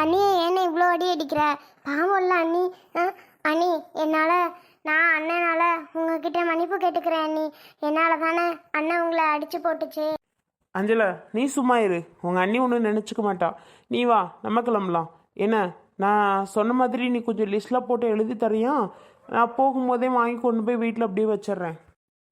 அண்ணி என்ன இவ்வளோ அடி அடிக்கிற? பாவம்ல அண்ணி. அண்ணி என்னால் நான் அண்ணனால உங்ககிட்ட மன்னிப்பு கேட்டுக்கிறேன் அண்ணி. என்னால் தானே அண்ணன் உங்களை அடிச்சு போட்டுச்சு. அஞ்சலா நீ சும்மா இரு. உங்கள் அண்ணி ஒன்றும் நினச்சிக்க மாட்டா. நீ வா நம்ம கிளம்பலாம். என்ன நான் சொன்ன மாதிரி நீ கொஞ்சம் லிஸ்ட்டில் போட்டு எழுதி தரியா நான் போகும்போதே வாங்கி கொண்டு போய் வீட்டில் அப்படியே வச்சிடுறேன்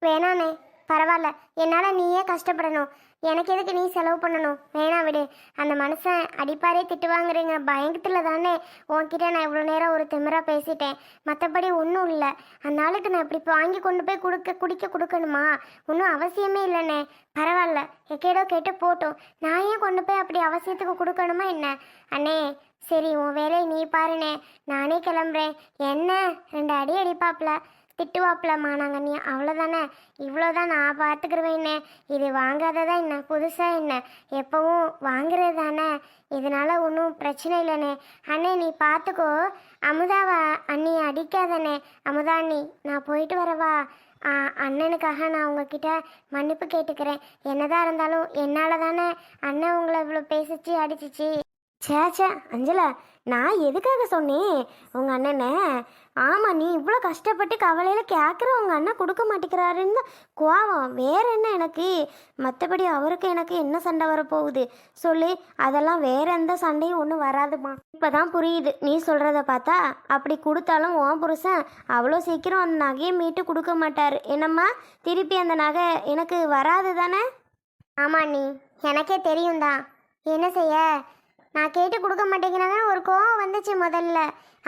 வேணாண்ணே. பரவாயில்ல. என்னால் நீயே கஷ்டப்படணும். எனக்கு எதுக்கு நீ செலவு பண்ணணும்? வேணாம் விடு. அந்த மனுஷன் அடிப்பாரே திட்டுவாங்குறீங்க. பயங்கத்தில் தானே உன்கிட்ட நான் இவ்வளோ நேரம் ஒரு திமிரா பேசிட்டேன். மற்றபடி ஒன்றும் இல்லை. அந்த ஆளுக்கு நான் இப்படி வாங்கி கொண்டு போய் கொடுக்க குடிக்க கொடுக்கணுமா? ஒன்றும் அவசியமே இல்லைண்ணே. பரவாயில்ல. எக்கேடோ கேட்டு போட்டோம். நான் ஏன் கொண்டு போய் அப்படி அவசியத்துக்கு கொடுக்கணுமா என்ன? அண்ணே சரி உன் வேலையை நீ பாருண்ணே. நானே கிளம்புறேன். என்ன? ரெண்டு அடி அடிப்பாப்ல. திட்டுவாப்பில் நாங்கள் அவ்வளோதானே இவ்வளோதான் நான் பார்த்துக்கிருவேண்ணே இது வாங்காததா என்ன? புதுசாக என்ன? எப்பவும் வாங்குறது தானே இதனால் ஒன்றும் பிரச்சனை இல்லைண்ணே அண்ணே நீ பார்த்துக்கோ அமுதாவா அண்ணி அடிக்காதண்ணே அமுதா அண்ணி நான் போயிட்டு வரவா? ஆ, அண்ணனுக்காக நான் உங்ககிட்ட மன்னிப்பு கேட்டுக்கிறேன். என்னதான் இருந்தாலும் என்னால் தானே அண்ணன் உங்களை இவ்வளோ பேசிச்சு அடிச்சிச்சு. சே அஞ்சலா நான் எதுக்காக சொன்னேன்? உங்கள் அண்ணனை? ஆமாம் நீ இவ்வளோ கஷ்டப்பட்டு கவலையில் கேட்குற உங்கள் அண்ணன் கொடுக்க மாட்டேங்கிறாருன்னு கோவம். வேற என்ன எனக்கு? மற்றபடி அவருக்கு எனக்கு என்ன சண்டை வரப்போகுது? சொல்லு. அதெல்லாம் வேற எந்த சண்டையும் ஒன்றும் வராதுமா இப்போ தான் புரியுது. நீ சொல்கிறத பார்த்தா அப்படி கொடுத்தாலும் உன் புருஷன் அவ்வளோ சீக்கிரம் அந்த நகையை மீட்டு கொடுக்க மாட்டார். என்னம்மா? திருப்பி அந்த நகை எனக்கு வராது தானே? ஆமாம் நீ. எனக்கே தெரியும் தான் என்ன செய்ய? நான் கேட்டு கொடுக்க மாட்டேங்கிறாங்கன்னு ஒரு கோவம் வந்துச்சு முதல்ல.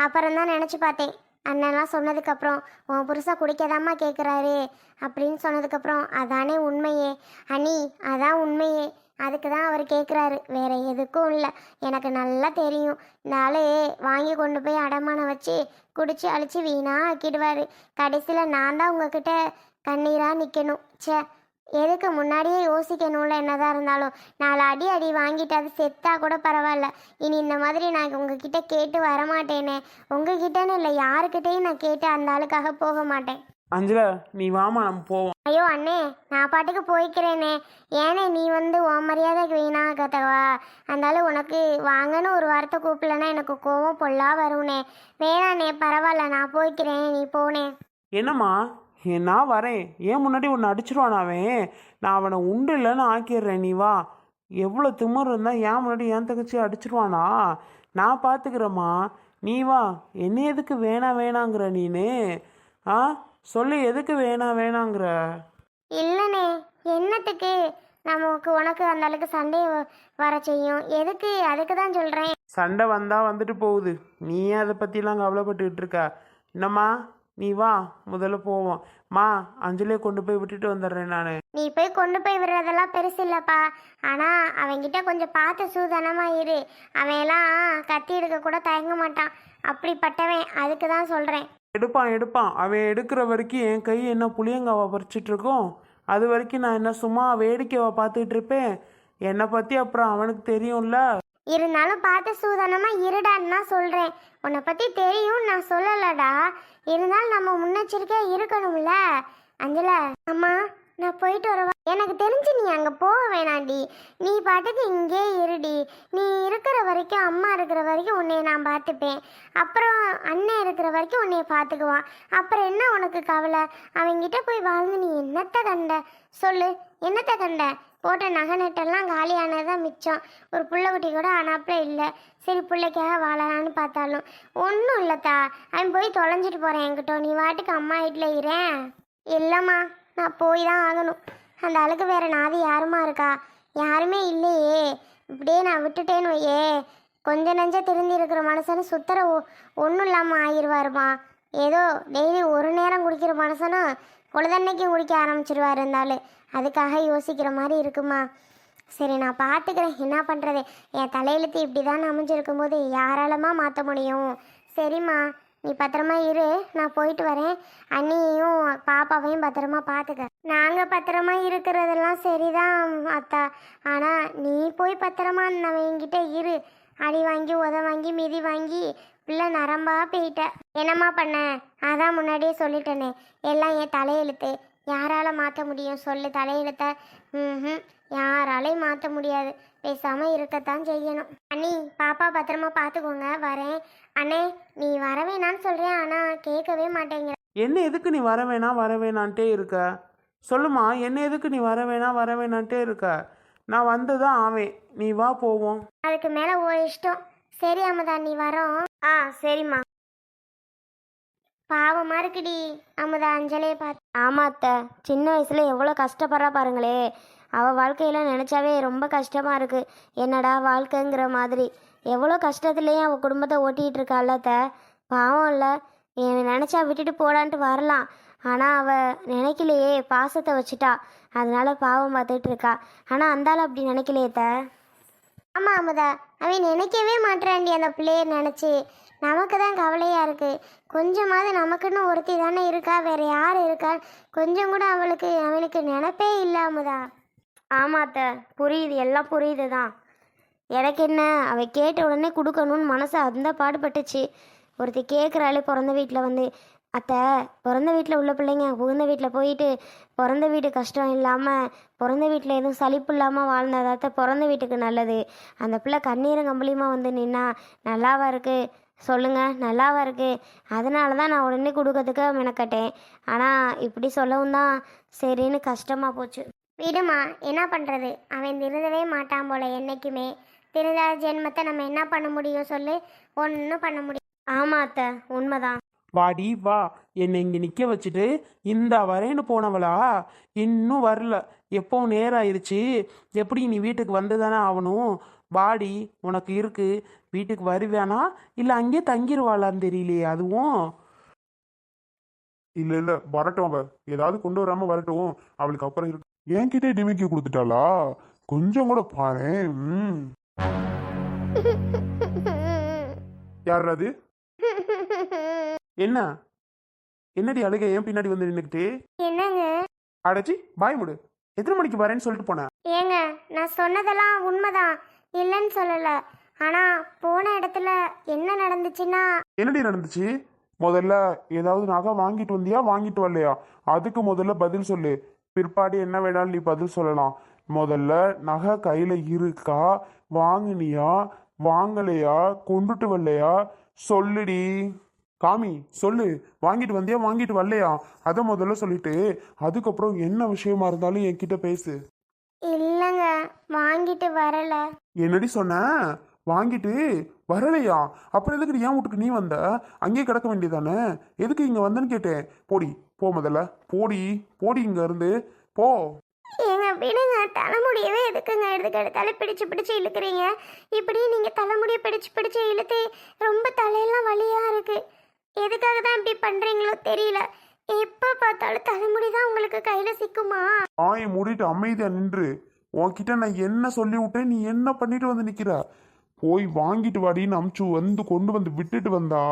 அப்புறம் தான் நினச்சி பார்த்தேன். அண்ணன்லாம் சொன்னதுக்கப்புறம் உன் புருஷா குடிக்கதாம்மா கேட்குறாரு அப்படின்னு சொன்னதுக்கப்புறம் அதானே உண்மையே. அனி அதான் உண்மையே. அதுக்கு தான் அவர் கேட்குறாரு வேற எதுக்கும் இல்லை. எனக்கு நல்லா தெரியும். இந்த ஆளு வாங்கி கொண்டு போய் அடமானம் வச்சு குடிச்சு அழிச்சு வீணாக ஆக்கிடுவார். கடைசியில் நான் தான் உங்ககிட்ட கண்ணீராக நிற்கணும் ச்சே எதுக்கு முன்னாடியே யோசிக்கணும்ல என்னதான் இருந்தாலும். நாலு அடி அடி வாங்கிட்டு அது செத்தா கூட பரவாயில்ல. இனி இந்த மாதிரி நான் உங்ககிட்ட கேட்டு வரமாட்டேனே. உங்ககிட்டன்னு இல்லை யாருக்கிட்டையும் நான் கேட்டு அந்த ஆளுக்காக போக மாட்டேன். அஞ்சலா நீ வாமா நம்ம போவோம். ஐயோ அண்ணே நான் பாட்டுக்கு போய்க்கிறேனே. ஏனே நீ வந்து உன் மரியாதைக்கு வீணா கத்தவா அதனால உனக்கு வாங்கன்னு ஒரு வார்த்தை கூப்பிடலன்னா எனக்கு கோவம் பொல்லா வரும்னே. வேணாண்ணே பரவாயில்ல நான் போய்க்கிறேன் நீ போனே. என்னம்மா? நான் வரேன். ஏன் முன்னாடி ஒன்று அடிச்சிருவான் அவன்? நான் அவனை உண்டு இல்லைன்னு ஆக்கிடுறேன் நீ வா. எவ்வளோ திமிரு இருந்தால் ஏன் முன்னாடி ஏன் தங்கச்சி அடிச்சிருவானா? நான் பார்த்துக்கிறேம்மா நீ வா. என்ன எதுக்கு வேணாம் வேணாங்கிற நீனு? ஆ? சொல்லு எதுக்கு வேணாம் வேணாங்கிற? இல்லைண்ணே என்னத்துக்கு? நமக்கு உனக்கு அந்த அளவுக்கு சண்டை வர செய்யும். எதுக்கு? அதுக்கு தான் சொல்கிறேன் சண்டை வந்தால் வந்துட்டு போகுது. நீ அதை பற்றிலாம் கவலைப்பட்டுக்கிட்டு இருக்க? என்னம்மா? நீ வா முதல்ல போவோம். மா அஞ்சலியை கொண்டு போய் விட்டுட்டு வந்துடுறேன் நான். நீ போய் கொண்டு போய் விடுறதெல்லாம் பெருசு இல்லைப்பா. ஆனால் அவன்கிட்ட கொஞ்சம் பார்த்து சூதனமாக இரு. அவன் எல்லாம் கத்தி எடுக்க கூட தயங்க மாட்டான். அப்படிப்பட்டவன் அதுக்கு தான் சொல்கிறேன் எடுப்பான் எடுப்பான். அவன் எடுக்கிற வரைக்கும் என் கை என்ன புளியங்காவை பறிச்சிட்டு இருக்கோம்? அது வரைக்கும் நான் என்ன சும்மா வேடிக்கைவை பார்த்துக்கிட்டு இருப்பேன்? என்னை பற்றி அப்புறம் அவனுக்கு தெரியும்ல? இருந்தாலும் பார்த்து சூதனமாக இருடான்னு நான் சொல்கிறேன் உன்னை பற்றி தெரியும் நான் சொல்லலடா. இருந்தாலும் நம்ம முன்னெச்சரிக்கையாக இருக்கணும்ல. அஞ்சல அம்மா நான் போயிட்டு வரவா? எனக்கு தெரிஞ்சு நீ அங்கே போக வேணாண்டி. நீ பாட்டுக்கு இங்கே இருடி. நீ இருக்கிற வரைக்கும் அம்மா இருக்கிற வரைக்கும் உன்னைய நான் பார்த்துப்பேன். அப்புறம் அண்ணன் இருக்கிற வரைக்கும் உன்னைய பார்த்துக்குவான். அப்புறம் என்ன உனக்கு கவலை? அவங்கிட்ட போய் வாழ்ந்து நீ என்னத்தை கண்ட? சொல்லு என்னத்தை கண்ட? போட்ட நகை நட்டெல்லாம் காலியானதான் மிச்சம். ஒரு புள்ள குட்டி கூட ஆனாப்புல இல்லை. சரி பிள்ளைக்காக வாழலான்னு பார்த்தாலும். ஒன்றும் இல்லைத்தா. அவன் போய் தொலைஞ்சிட்டு போகிறேன் என்கிட்ட. நீ வாட்டுக்கு அம்மா வீட்டில் இரேன் இல்லைம்மா நான் போய் தான் ஆகணும். அந்த ஆளுக்கு வேற நாதி யாருமா இருக்கா? யாருமே இல்லையே. இப்படியே நான் விட்டுட்டேன்னு வையே. கொஞ்ச நெஞ்ச திருந்தி இருக்கிற மனுஷனு சுத்தர ஒன்றும் இல்லாமல் ஆயிடுவாருமா ஏதோ டெய்லி ஒரு நேரம் குடிக்கிற மனுஷனும் பொழுதன்னைக்கு குடிக்க ஆரம்பிச்சிருவாரு இருந்தாலும் அதுக்காக யோசிக்கிற மாதிரி இருக்குமா? சரி நான் பார்த்துக்கிறேன் என்ன பண்ணுறது என் தலையெழுத்து இப்படி தான் அமைஞ்சிருக்கும் போது யாராலமா மாற்ற முடியும்? சரிம்மா நீ பத்திரமா இரு. நான் போயிட்டு வரேன். அண்ணியையும் பாப்பாவையும் பத்திரமா பார்த்துக்க நாங்கள் பத்திரமா இருக்கிறதெல்லாம் சரிதான் அத்தா. ஆனால் நீ போய் பத்திரமா என்கிட்ட இரு. அடி வாங்கி உத வாங்கி மிதி வாங்கி பிள்ளை நரம்பா போயிட்ட. என்னம்மா பண்ண? அதான் முன்னாடியே சொல்லிட்டேனே. எல்லாம் என் தலையெழுத்து. யாரால மாற்ற முடியும்? சொல்லு தலையெழுத்த. ம் யாராலையும் மாற்ற முடியாது. பேசாமல் இருக்கத்தான் செய்யணும். அண்ணி பாப்பா பத்திரமா பார்த்துக்கோங்க வரேன். அண்ணே நீ வர வேணான்னு சொல்கிறேன் ஆனால் கேட்கவே மாட்டேங்கிற. என்ன எதுக்கு நீ வர வேணாம் வர வேணான்ட்டே இருக்க? சொல்லுமா என்ன எதுக்கு நீ வர வேணாம் வர வேணான்ட்டே இருக்க? நான் வந்து தான் ஆவேன். நீ வா போவோம். அதுக்கு மேலே ஒரு இஷ்டம். சரி அமுதா நீ வரோம். ஆ சரிம்மா. பாவமா இருக்குடி. அமுதா அஞ்சலியை பார்த்து ஆமா அத்தை சின்ன வயசுல எவ்வளோ கஷ்டப்படுறா பாருங்களே. அவள் வாழ்க்கையில நினச்சாவே ரொம்ப கஷ்டமா இருக்கு. என்னடா வாழ்க்கைங்கிற மாதிரி. எவ்வளோ கஷ்டத்துலேயும் அவள் குடும்பத்தை ஓட்டிகிட்டு இருக்காள்ல அத்தை. பாவம் இல்லை. நினச்சா விட்டுட்டு போடான்ட்டு வரலாம். ஆனால் அவள் நினைக்கலையே பாசத்தை வச்சுட்டா. அதனால பாவம் பார்த்துட்டு இருக்கா. ஆனால் அந்தாலும் அப்படி நினைக்கலையே அத்தை. ஆமாம் அமுதா. அவன் நினைக்கவே மாட்டான்டி அந்த பிள்ளைய நினச்சி. நமக்கு தான் கவலையாக இருக்குது கொஞ்சமாவது நமக்குன்னு ஒருத்தி தானே இருக்கா? வேற யார் இருக்கா? கொஞ்சம் கூட அவளுக்கு அவனுக்கு நினப்பே இல்லை அமுதா. ஆமாத்த புரியுது. எல்லாம் புரியுது தான் எனக்கு என்ன? அவள் கேட்ட உடனே கொடுக்கணும்னு மனசு அந்த பாடுபட்டுச்சு. ஒருத்தி கேட்குறாளே பிறந்த வீட்டில் வந்து. அத்தை பிறந்த வீட்டில் உள்ள பிள்ளைங்க புகுந்த வீட்டில் போயிட்டு பிறந்த வீடு கஷ்டம் இல்லாமல் பிறந்த வீட்டில் எதுவும் சலிப்பு இல்லாமல் வாழ்ந்ததாத்த பிறந்த வீட்டுக்கு நல்லது. அந்த பிள்ளை கண்ணீரும் கம்பளியுமா வந்து நின்னா நல்லாவா இருக்கு? சொல்லுங்க நல்லாவா இருக்கு? அதனால தான் நான் உடனே கொடுக்கறதுக்கு மெனக்கட்டேன். ஆனால் இப்படி சொல்லவும் தான் சரின்னு கஷ்டமாக போச்சு. விடுமா என்ன பண்ணுறது அவன் திருந்தவே மாட்டான் போல என்னைக்குமே. திருந்தாத ஜென்மத்தை நம்ம என்ன பண்ண முடியும் சொல்லு? ஒன்றும் பண்ண முடியும். ஆமாம் அத்தை உண்மைதான். வாடி வா. என்னை இங்கே நிற்க வச்சுட்டு இந்த வரேன்னு போனவளா? இன்னும் வரல. எப்போ நேரம் ஆயிடுச்சு எப்படி நீ வீட்டுக்கு வந்து தானே ஆகணும் வாடி உனக்கு இருக்கு. வீட்டுக்கு வருவேனா? இல்லை அங்கேயே தங்கிடுவாளான்னு தெரியலையே அதுவும்? இல்ல இல்ல. வரட்டும் அவ. ஏதாவது கொண்டு வராம வரட்டும். அவளுக்கு அப்புறம் இருக்கு. என்கிட்ட டிமிக்கி கொடுத்துட்டாளா? கொஞ்சம் கூட பாரு ம். யார் அது? என்ன? என்னடி அழுக? ஏன் பின்னாடி வந்து நின்றுக்கிட்டு என்னங்க? அடைச்சி பாய் முடு. எத்தனை மணிக்கு வரேன்னு சொல்லிட்டு போனேன் ஏங்க நான் சொன்னதெல்லாம் உண்மைதான். இல்லைன்னு சொல்லலை. ஆனால் போன இடத்துல என்ன நடந்துச்சுன்னா? என்னடி நடந்துச்சு? முதல்ல ஏதாவது நகை வாங்கிட்டு வந்தியா? வாங்கிட்டு வரலையா? அதுக்கு முதல்ல பதில் சொல்லு. பிற்பாடு என்ன வேணாலும் நீ பதில் சொல்லலாம். முதல்ல நகை கையில இருக்கா? வாங்குனியா? வாங்கலையா? கொண்டுட்டு வரலையா? சொல்லுடி. காமி சொல்லு. வாங்கிட்டு வந்தியா வாங்கிட்டு வரலையா? அதை முதல்ல சொல்லிட்டு அதுக்கப்புறம் என்ன விஷயமா இருந்தாலும் என்கிட்ட பேசு. இல்லைங்க வாங்கிட்டு வரல. என்னடி சொன்ன? வாங்கிட்டு வரலையா? அப்புறம் எதுக்கு என் வீட்டுக்கு நீ வந்த? அங்கேயே கிடக்க வேண்டியதானே? எதுக்கு இங்க வந்தேன்னு கேட்டேன். போடி போ முதல்ல. போடி போடி இங்க இருந்து. போ. ஏங்க விடுங்க. தலைமுடியவே எதுக்குங்க? எடுத்துக்க எடுத்தாலும் பிடிச்சு பிடிச்சு இழுக்கிறீங்க. இப்படி நீங்கள் தலைமுடியை பிடிச்சு பிடிச்சு இழுத்து ரொம்ப தலையெல்லாம் வலியாக இருக்கு எதுக்காக தான் இப்படி பண்ணுறீங்களோ தெரியல. எப்ப பார்த்தாலும் தலைமுடி தான் உங்களுக்கு கையில் சிக்குமா? ஆயை மூடிட்டு அமைதியா நின்று உன்கிட்ட நான் என்ன சொல்லி விட்டேன்? நீ என்ன பண்ணிட்டு வந்து நிக்கிற? போய் வாங்கிட்டு வாடின்னு அமுச்சு வந்து கொண்டு வந்து விட்டுட்டு வந்தா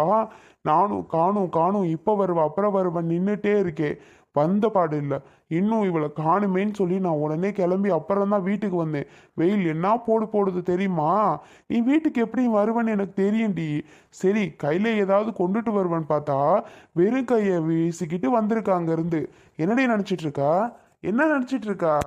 நானும் காணும் காணும் இப்போ வருவா அப்புறம் வருவேன் நின்றுட்டே இருக்கேன். வந்த பாடு இல்லை. இன்னும் இவளை காணுமேன்னு சொல்லி நான் உடனே கிளம்பி அப்புறம் தான் வீட்டுக்கு வந்தேன். வெயில் என்ன போடு போடுது தெரியுமா? நீ வீட்டுக்கு எப்படி வருவன்னு எனக்கு தெரியும்டி சரி கையில் ஏதாவது கொண்டுட்டு வருவன் பார்த்தா வெறும் கையை வீசிக்கிட்டு வந்திருக்கா அங்கேருந்து. என்னடி நினச்சிட்டு இருக்கா? என்ன நினச்சிட்டு இருக்கா?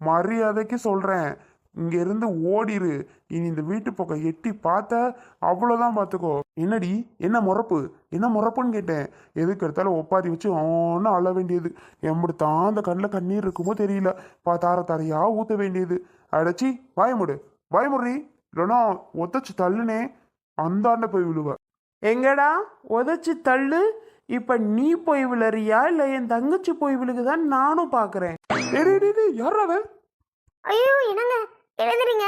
மரியாதைக்கு சொல்கிறேன் இங்கேருந்து ஓடிரு. இனி இந்த வீட்டு பக்கம் எட்டி பார்த்த அவ்வளோதான் பார்த்துக்கோ. என்னடி? என்ன முறப்பு? என்ன முறப்புன்னு கேட்டேன். எதுக்கு எடுத்தாலும் ஒப்பாரி வச்சு ஒன்றும் அழ வேண்டியது. எம்படி தான் அந்த கண்ணில் கண்ணீர் இருக்குமோ தெரியல. பா தார தாரையா ஊற்ற வேண்டியது. அடைச்சி வாயமுடு வாயமுடி இல்லைன்னா ஒத்தச்சு தள்ளுனே. அந்தாண்ட போய் விழுவ. எங்கடா? உதச்சி தள்ளு. இப்போ நீ போய் விழறியா? இல்லை என் தங்கச்சி போய் விழுகுதான்னு நானும் பார்க்குறேன் அவன்? ஐயோ என்னங்க? எழுந்துறீங்க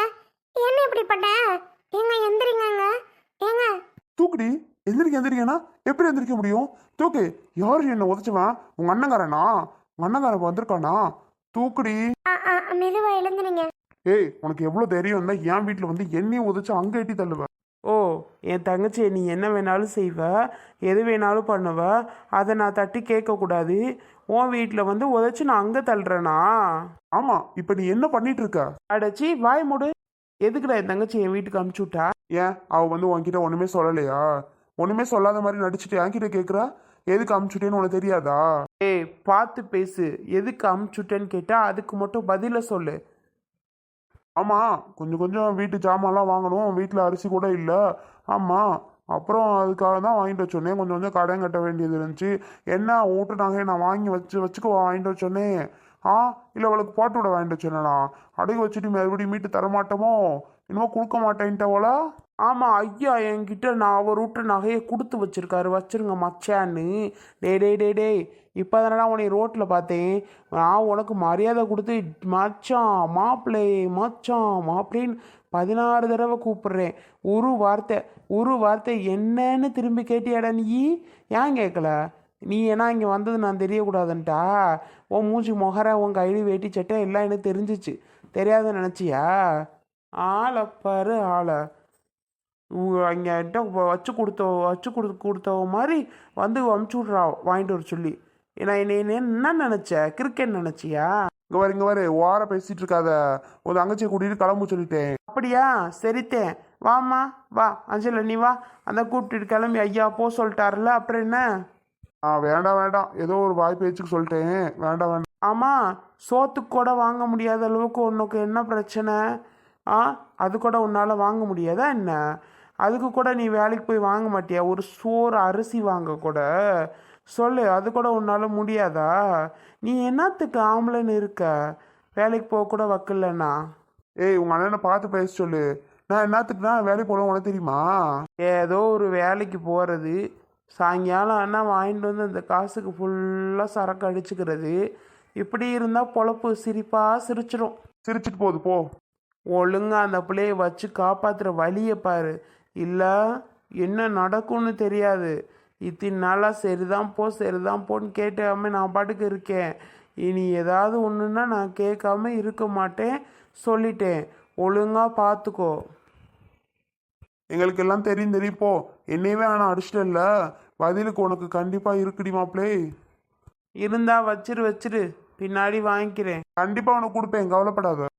என்ன இப்படி பண்ணேன் ஏங்க எந்திரிங்கங்க. ஏங்க. தூக்குடி. எந்திரிக்க எந்திரிக்கனா? எப்படி எந்திரிக்க முடியும்? தூக்கு. யார் என்ன உதச்சவன் உங்க அண்ணங்காரனா? உங்க அண்ணங்காரன் வந்திருக்கானா? தூக்குடி. மெதுவாக எழுந்துறீங்க ஏய் உனக்கு எவ்வளவு தைரியம் இருந்தா என் வீட்டுல வந்து என்னையும் உதச்சு அங்க எட்டி தள்ளுவ. ஓ என் தங்கச்சியை நீ என்ன வேணாலும் செய்வ எது வேணாலும் பண்ணுவ அதை நான் தட்டி கேட்கக்கூடாது. உன் வீட்டில் வந்து உதச்சி நான் அங்கே தள்ளுறேனா? ஆமா இப்ப நீ என்ன பண்ணிட்டு இருக்க அடைச்சி வாய் மூடு. எதுக்குடா என் தங்கச்சி என் வீட்டுக்கு அனுப்பிச்சி விட்டா? ஏன்? அவ வந்து உன்கிட்ட ஒண்ணுமே சொல்லலையா? ஒண்ணுமே சொல்லாத மாதிரி நடிச்சுட்டு என்கிட்ட கேக்குறா? எதுக்கு அமுச்சுட்டேன்னு உனக்கு தெரியாதா? ஏய் பார்த்து பேசு. எதுக்கு அமுச்சுட்டேன்னு கேட்டால் அதுக்கு மட்டும் பதிலை சொல்லு. ஆமாம் கொஞ்சம் கொஞ்சம் வீட்டு ஜாமான்லாம் வாங்கணும். வீட்டில் அரிசி கூட இல்லை. ஆமாம் அப்புறம் அதுக்காக தான் வாங்கிட்டு வர சொன்னேன். கொஞ்சம் கொஞ்சம் கடன் கட்ட வேண்டியது இருந்துச்சு. என்ன? வீட்டு நகையை நான் வாங்கி வச்சு வச்சுக்கோ வாங்கிட்டு வர சொன்னேன். ஆ? இல்லை அவளுக்கு போட்டு விட வாங்கிட்டு வர அடகு வச்சுட்டு மறுபடியும் மீட்டு தரமாட்டோமோ இன்னமும் கொடுக்க மாட்டேன்ட்டவளா ஆமாம் ஐயா என்கிட்ட நான் அவர் விட்டு நகையை கொடுத்து வச்சிருக்காரு. வச்சிருங்க மச்சான்னு. டே டே டே டே இப்போ தானடா உன்னை ரோட்டில் பார்த்தேன். நான் உனக்கு மரியாதை கொடுத்து மச்சான் மாப்பிள்ளை மச்சான் மாப்பிள்ளைன்னு பதினாறு தடவை கூப்பிடுறேன். ஒரு வார்த்தை ஒரு வார்த்தை என்னன்னு திரும்பி கேட்டியாடா நீ? ஏன் கேட்கல? நீ ஏன்னா இங்கே வந்தது நான் தெரியக்கூடாதுன்ட்டா? உன் மூஞ்சி மொகர உன் கையில் வேட்டி சட்டை எல்லாம் எனக்கு தெரிஞ்சிச்சு. தெரியாதுன்னு நினச்சியா? ஆளை பாரு ஆளை. அங்கிட்ட வச்சு கொடுத்த வச்சு கொடு கொடுத்தவ மாதிரி வந்து அமுச்சு விட்றா வாங்கிட்டு வர சொல்லி. நான் என்ன என்ன என்ன நினச்ச? கிரிக்கெட் நினச்சியா? இங்கே வர இங்கே வர ஓர பேசிட்டு இருக்காத. ஒரு தங்கச்சியை கூட்டிட்டு கிளம்பு சொல்லிட்டேன். அப்படியா? சரித்தேன். வாம்மா வா அஞ்சல நீ வா. அந்த கூப்பிட்டுட்டு கிளம்பி ஐயா போ சொல்லிட்டாருல அப்புறம் என்ன? ஆ வேண்டாம் வேண்டாம். ஏதோ ஒரு வாய் பேச்சுக்கு சொல்லிட்டேன். வேண்டாம் வேண்டாம். ஆமாம் சோத்துக்கு கூட வாங்க முடியாத அளவுக்கு உனக்கு என்ன பிரச்சனை? ஆ அது கூட உன்னால் வாங்க முடியாதா என்ன? அதுக்கு கூட நீ வேலைக்கு போய் வாங்க மாட்டியா? ஒரு சோறு அரிசி வாங்க கூட. சொல்லு அது கூட உன்னால் முடியாதா? நீ என்னத்துக்கு ஆம்பளைன்னு இருக்க? வேலைக்கு போக கூட வக்கில்லண்ணா ஏய் உங்கள் அண்ணனை பார்த்து பேச சொல்லு. நான் என்னத்துக்குனா வேலைக்கு போடுவேன் உனக்கு தெரியுமா? ஏதோ ஒரு வேலைக்கு போகிறது சாயங்காலம் அண்ணா வாங்கிட்டு வந்து அந்த காசுக்கு ஃபுல்லாக சரக்கு அடிச்சுக்கிறது. இப்படி இருந்தால் பொழப்பு சிரிப்பாக சிரிச்சிடும் சிரிச்சிட்டு போகுது போ. ஒழுங்கா அந்த பிள்ளைய வச்சு காப்பாத்துற வழியை பாரு. இல்லை என்ன நடக்கும்னு தெரியாது. இத்தனை நாளாக சரிதான் போ சரிதான் போன்னு கேட்காம நான் பாட்டுக்கு இருக்கேன். இனி ஏதாவது ஒன்றுன்னா நான் கேட்காம இருக்க மாட்டேன். சொல்லிட்டேன். ஒழுங்கா பார்த்துக்கோ எங்களுக்கு எல்லாம் தெரியும் தெரியும். போ. என்னையவே ஆனால் அடிச்சிட்டல பதிலுக்கு உனக்கு கண்டிப்பாக இருக்குடி மாப்பிளே இருந்தா வச்சிரு வச்சிரு. பின்னாடி வாங்கிக்கிறேன். கண்டிப்பாக உனக்கு கொடுப்பேன். கவலைப்படாத.